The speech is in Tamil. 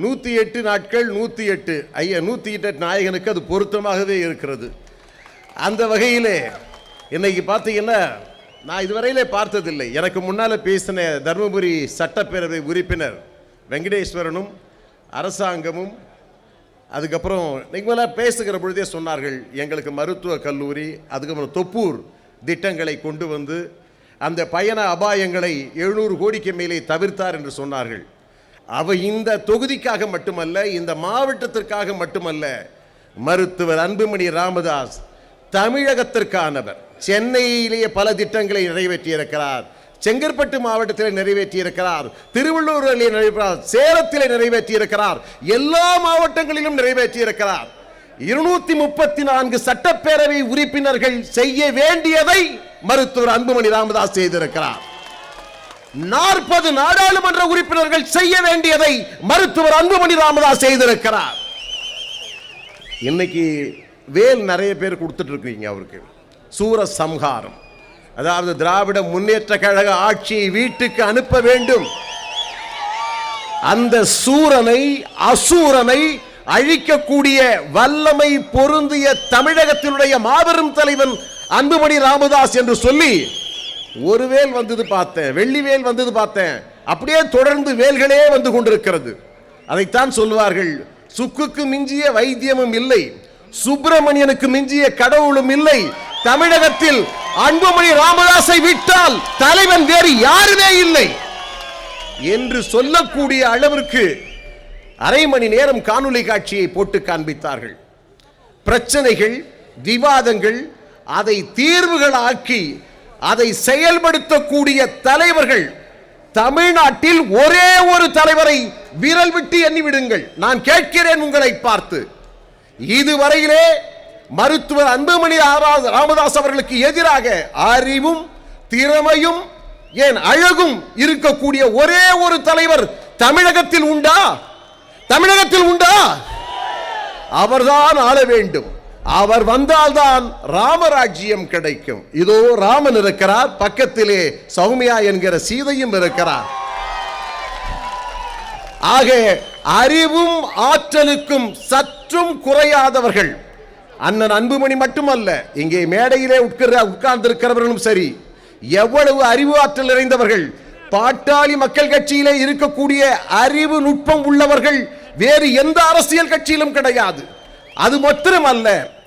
நூற்றி எட்டு நாட்கள் நூற்றி எட்டு ஐயா நூற்றி எட்டு நாயகனுக்கு அது பொருத்தமாகவே இருக்கிறது. அந்த வகையிலே இன்னைக்கு பார்த்தீங்கன்னா நான் இதுவரையிலே பார்த்ததில்லை. எனக்கு முன்னால் பேசின தருமபுரி சட்டப்பேரவை உறுப்பினர் வெங்கடேஸ்வரனும் அரசாங்கமும் அதுக்கப்புறம் நீங்களாம் பேசுகிற பொழுதே சொன்னார்கள் எங்களுக்கு மருத்துவக் கல்லூரி அதுக்கப்புறம் தொப்பூர் திட்டங்களை கொண்டு வந்து அந்த பயண அபாயங்களை எழுநூறு கோடிக்கு மேலே தவிர்த்தார் என்று சொன்னார்கள். அவ இந்த தொகுதிக்காக மட்டுமல்ல இந்த மாவட்டத்திற்காக மட்டுமல்ல மருத்துவர் அன்புமணி ராமதாஸ் தமிழகத்திற்கானவர் சென்னையிலேயே பல திட்டங்களை நிறைவேற்றியிருக்கிறார் செங்கற்பட்டு மாவட்டத்தில் நிறைவேற்றியிருக்கிறார் திருவள்ளூரில் நிறைவேற்றார் சேலத்திலே நிறைவேற்றியிருக்கிறார் எல்லா மாவட்டங்களிலும் நிறைவேற்றியிருக்கிறார். இருநூத்தி முப்பத்தி நான்கு சட்டப்பேரவை உறுப்பினர்கள் செய்ய வேண்டியதை மருத்துவர் அன்புமணி ராமதாஸ் செய்திருக்கிறார். நாற்பது நாடாளுமன்ற உறுப்பினர்கள் செய்ய வேண்டியதை மருத்துவர் அன்புமணி ராமதாஸ் செய்திருக்கிறார். இன்னைக்கு வேல் நிறைய பேர் கொடுத்துட்டு இருக்கீங்க அவருக்கு. சூர சம்ஹாரம். அதாவது திராவிட முன்னேற்ற கழக ஆட்சியை வீட்டுக்கு அனுப்ப வேண்டும். அந்த சூரனை அசூரனை அழிக்கக்கூடிய வல்லமை பொருந்திய தமிழகத்தினுடைய மாபெரும் தலைவன் அன்புமணி ராமதாஸ் என்று சொல்லி ஒரு வேல் வந்தது பார்த்தேன் வெள்ளி வேல் வந்தது பார்த்தேன். அப்படியே தொடர்ந்து வேல்களே வந்து கொண்டிருக்கிறது. அதைத்தான் சொல்வார்கள் சுக்குக்கு மிஞ்சிய வைத்தியமும் இல்லை சுப்பிரமணியனுக்கு மிஞ்சிய கடவுளும் இல்லை. தமிழகத்தில் அன்புமணி ராமதாஸை விட்டால் தலைவன் வேறு யாருமே இல்லை. என்று சொல்லக்கூடிய அளவிற்கு அரை மணி நேரம் காணொளி காட்சியை போட்டு காண்பித்தார்கள். பிரச்சனைகள் விவாதங்கள் அதை தீர்வுகளாக்கி அதை செயல்படுத்தக்கூடிய தலைவர்கள் தமிழ்நாட்டில் ஒரே ஒரு தலைவரை விரல் விட்டு எண்ணிவிடுங்கள். நான் கேட்கிறேன் உங்களை பார்த்து. இதுவரையிலே மருத்துவர் அன்புமணி ராமதாஸ் அவர்களுக்கு எதிராக அறிவும் திறமையும் ஏன் அழகும் இருக்கக்கூடிய ஒரே ஒரு தலைவர் தமிழகத்தில் உண்டா? தமிழகத்தில் உண்டா? அவர்தான் ஆள வேண்டும். அவர் வந்தால்தான் ராமராஜ்யம் கிடைக்கும். இதோ ராமன் இருக்கிறார் பக்கத்திலே சௌமியா என்கிற சீதையும் இருக்கிறார். ஆக அறிவும் ஆற்றலுக்கும் சற்றும் குறையாதவர்கள். அண்ணன் அன்புமணி மட்டுமல்ல இங்கே மேடையிலே உட்கிற உட்கார்ந்திருக்கிறவர்களும் சரி எவ்வளவு அறிவு ஆற்றல் நிறைந்தவர்கள் பாட்டாளி மக்கள் கட்சியிலே இருக்கக்கூடிய அறிவு நுட்பம் உள்ளவர்கள் வேறு எந்த அரசியல் கட்சியிலும் கிடையாது. அது மாத்திரமல்ல.